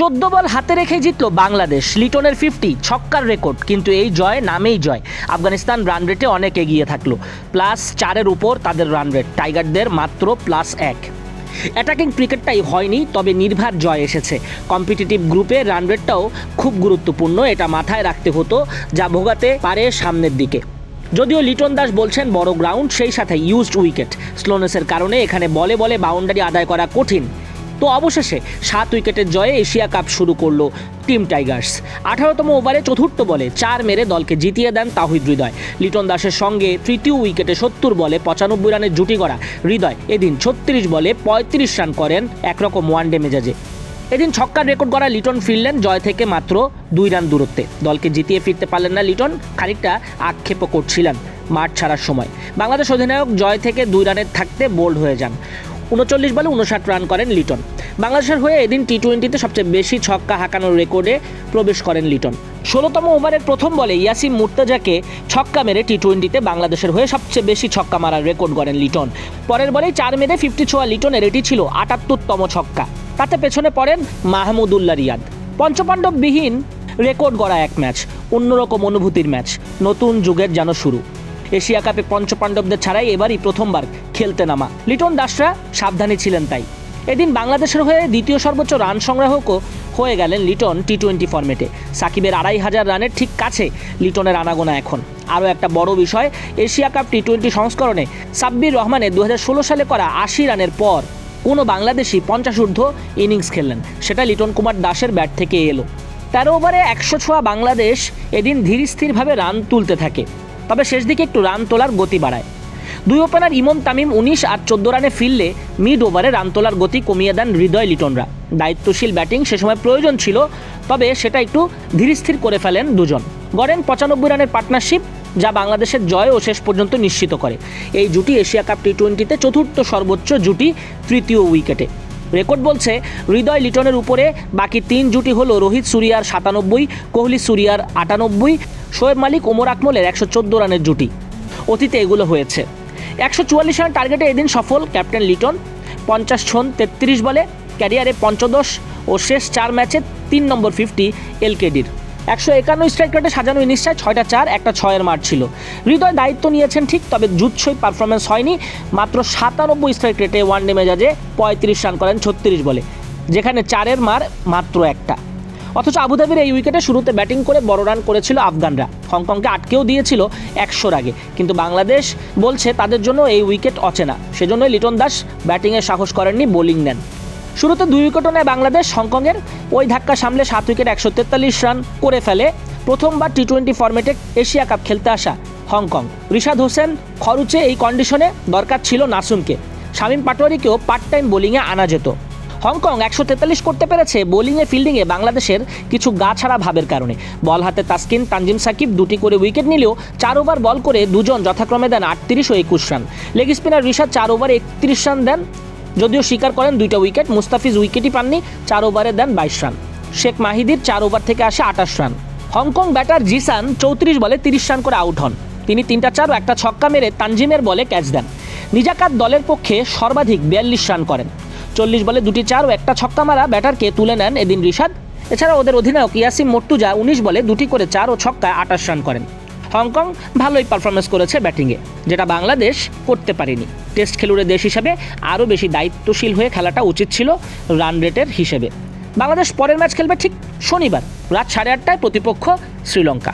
চোদ্দ বল হাতে রেখে জিতল বাংলাদেশ। লিটনের ফিফটি ছক্কার রেকর্ড কিন্তু এই জয় নামেই জয়। আফগানিস্তান রান রেটে অনেক এগিয়ে থাকল। প্লাস চারের উপর তাদের রান রেট টাইগারদের মাত্র প্লাস এক। অ্যাটাকিং ক্রিকেটটাই হয়নি, তবে নির্ভার জয় এসেছে। কম্পিটিটিভ গ্রুপে রান রেটটাও খুব গুরুত্বপূর্ণ, এটা মাথায় রাখতে হতো, যা ভোগাতে পারে সামনের দিকে। যদিও লিটন দাস বলছেন বড় গ্রাউন্ড সেই সাথে ইউজড উইকেট স্লোনেসের কারণে এখানে বলে বলে বাউন্ডারি আদায় করা কঠিন। তো অবশেষে সাত উইকেটের জয়ে এশিয়া কাপ শুরু করল টিম টাইগার্স। আঠারোতম ওভারে চতুর্থ বলে চার মেরে দলকে জিতিয়ে দেন তাহিদ হৃদয়। লিটন দাসের সঙ্গে তৃতীয় উইকেটে সত্তর বলে পঁচানব্বই রানের জুটি করা হৃদয় এদিন ছত্রিশ বলে পঁয়ত্রিশ রান করেন একরকম ওয়ানডে মেজাজে। এদিন ছক্কার রেকর্ড করা লিটন ফিরলেন জয় থেকে মাত্র দুই রান দূরত্বে। দলকে জিতিয়ে ফিরতে পারলেন না লিটন, খানিকটা আক্ষেপও করছিলেন মাঠ ছাড়ার সময়। বাংলাদেশ অধিনায়ক জয় থেকে দুই রানের থাকতে বোল্ড হয়ে যান। উনচল্লিশ বলে উনষাট রান করেন লিটন। বাংলাদেশের হয়ে এদিন টি টোয়েন্টিতে সবচেয়ে বেশি ছক্কা হাঁকানোর রেকর্ডে প্রবেশ করেন লিটন। ষোলোতম ওভারের প্রথম বলে ইয়াসিম মুর্তাজাকে ছক্কা মেরে টি টোয়েন্টিতে বাংলাদেশের হয়ে সবচেয়ে বেশি ছক্কা মারার রেকর্ড গড়েন লিটন। পরের বলেই চার মেরে ফিফটি ছোয়া লিটনের এটি ছিল আটাত্তরতম ছক্কা। তাতে পেছনে পড়েন মাহমুদুল্লাহ রিয়াদ। পঞ্চপাণ্ডববিহীন রেকর্ড গড়া এক ম্যাচ, অন্যরকম অনুভূতির ম্যাচ। নতুন যুগের যেন শুরু। এশিয়া কাপে পঞ্চপাণ্ডবদের ছাড়াই এবারই প্রথমবার খেলতে নামা। লিটন দাসরা সাবধানী ছিলেন তাই। এদিন বাংলাদেশের হয়ে দ্বিতীয় সর্বোচ্চ রান সংগ্রাহকও হয়ে গেলেন লিটন টি টোয়েন্টি ফর্মেটে সাকিবের আড়াই হাজার রানের ঠিক কাছে লিটনের আনাগোনা এখন। আরও একটা বড় বিষয়, এশিয়া কাপ টি টোয়েন্টি সংস্করণে সাব্বির রহমানের দু হাজার ষোলো সালে করা আশি রানের পর কোনো বাংলাদেশি পঞ্চাশ ঊর্ধ্ব ইনিংস খেললেন। সেটা লিটন কুমার দাসের ব্যাট থেকে এলো। তেরো ওভারে একশো ছোঁয়া বাংলাদেশ এদিন ধীর স্থিরভাবে রান তুলতে থাকে। তবে শেষ দিকে একটু রান তোলার গতি বাড়ায়। দুই ওপেনার ইমন তামিম উনিশ আর চোদ্দ রানে ফিরলে মিড ওভারে রান তোলার গতি কমিয়ে দেন হৃদয় লিটনরা। দায়িত্বশীল ব্যাটিং সে সময় প্রয়োজন ছিল, তবে সেটা একটু ধীরস্থির করে ফেলেন দুজন। গড়েন পঁচানব্বই রানের পার্টনারশিপ, যা বাংলাদেশের জয় ও শেষ পর্যন্ত নিশ্চিত করে। এই জুটি এশিয়া কাপ টি টোয়েন্টিতে চতুর্থ সর্বোচ্চ জুটি তৃতীয় উইকেটে। রেকর্ড বলছে, হৃদয় লিটনের উপরে বাকি তিন জুটি হলো রোহিত সুরিয়ার সাতানব্বই, কোহলি সুরিয়ার আটানব্বই শোয়েব মালিক ওমর আকমলের একশো চোদ্দ রানের জুটি। অতীতে এগুলো হয়েছে। একশো চুয়াল্লিশ রান টার্গেটে এদিন সফল ক্যাপ্টেন লিটন, পঞ্চাশ ছন তেত্রিশ বলে, ক্যারিয়ারে পঞ্চদশ ও শেষ চার ম্যাচে তিন নম্বর ফিফটি এলকেডির। একশো একান্ন স্ট্রাইক রেটে সাজানো ইনিংসটায় ছয়টা চার, একটা ছয়ের মার ছিল। হৃদয় দায়িত্ব নিয়েছেন ঠিক, তবে জুৎসই পারফরমেন্স হয়নি, মাত্র সাতানব্বই স্ট্রাইক রেটে ওয়ান ডে মেজাজে পঁয়ত্রিশ রান করেন ছত্রিশ বলে, যেখানে চারের মার মাত্র একটা। অথচ আবুধাবির এই উইকেটে শুরুতে ব্যাটিং করে বড় রান করেছিল আফগানরা। হংকংকে আটকেও দিয়েছিল একশোর আগে। কিন্তু বাংলাদেশ বলছে তাদের জন্য এই উইকেট অচেনা। সেজন্যই লিটন দাস ব্যাটিংয়ে সাহস করেননি, বোলিং নেন। শুরুতে দুই উইকেটও নেয় বাংলাদেশ। হংকংয়ের ওই ধাক্কা সামলে সাত উইকেট একশো তেতাল্লিশ রান করে ফেলে প্রথমবার টি টোয়েন্টি ফর্মেটে এশিয়া কাপ খেলতে আসা হংকং। রিশাদ হোসেন খরুচে এই কন্ডিশনে দরকার ছিল নাসুমকে। শামীম পাটোয়ারিকেও পার্ট টাইম বোলিংয়ে আনা যেত। হংকং একশো তেতাল্লিশ করতে পেরেছে বোলিংয়ে, ফিল্ডিংয়ে বাংলাদেশের কিছু গা ছাড়া ভাবের কারণে। বল হাতে তাসকিন, তানজিম সাকিব দুটি করে উইকেট নিলেও চার ওভার বল করে দুজন যথাক্রমে দেন আটত্রিশ ও একুশ রান। লেগ স্পিনার রিশাদ চার ওভারে একত্রিশ রান দেন, যদিও স্বীকার করেন দুইটা উইকেট, মুস্তাফিজ উইকেটই পাননি, চার ওভারে দেন বাইশ রান। শেখ মাহিদির চার ওভার থেকে আসে আটাশ রান। হংকং ব্যাটার জিসান চৌত্রিশ বলে তিরিশ রান করে আউট হন। তিনি তিনটা চার ও একটা ছক্কা মেরে তানজিমের বলে ক্যাচ দেন। নিজাকাত দলের পক্ষে সর্বাধিক বিয়াল্লিশ রান করেন। চল্লিশ বলে দুটি চার ও একটা ছক্কা মারা ব্যাটারকে তুলে নেন এদিন রিশাদ। এছাড়া ওদের অধিনায়ক ইয়াসিম মর্তুজা উনিশ বলে দুটি করে চার ও ছক্কায় আটাশ রান করেন। হংকং ভালোই পারফরমেন্স করেছে ব্যাটিংয়ে যেটা বাংলাদেশ করতে পারেনি। টেস্ট খেলুড়ে দেশ হিসেবে আরও বেশি দায়িত্বশীল হয়ে খেলাটা উচিত ছিল রান রেটের হিসেবে। বাংলাদেশ পরের ম্যাচ খেলবে ঠিক শনিবার, রাত সাড়ে আটটায় প্রতিপক্ষ শ্রীলঙ্কা।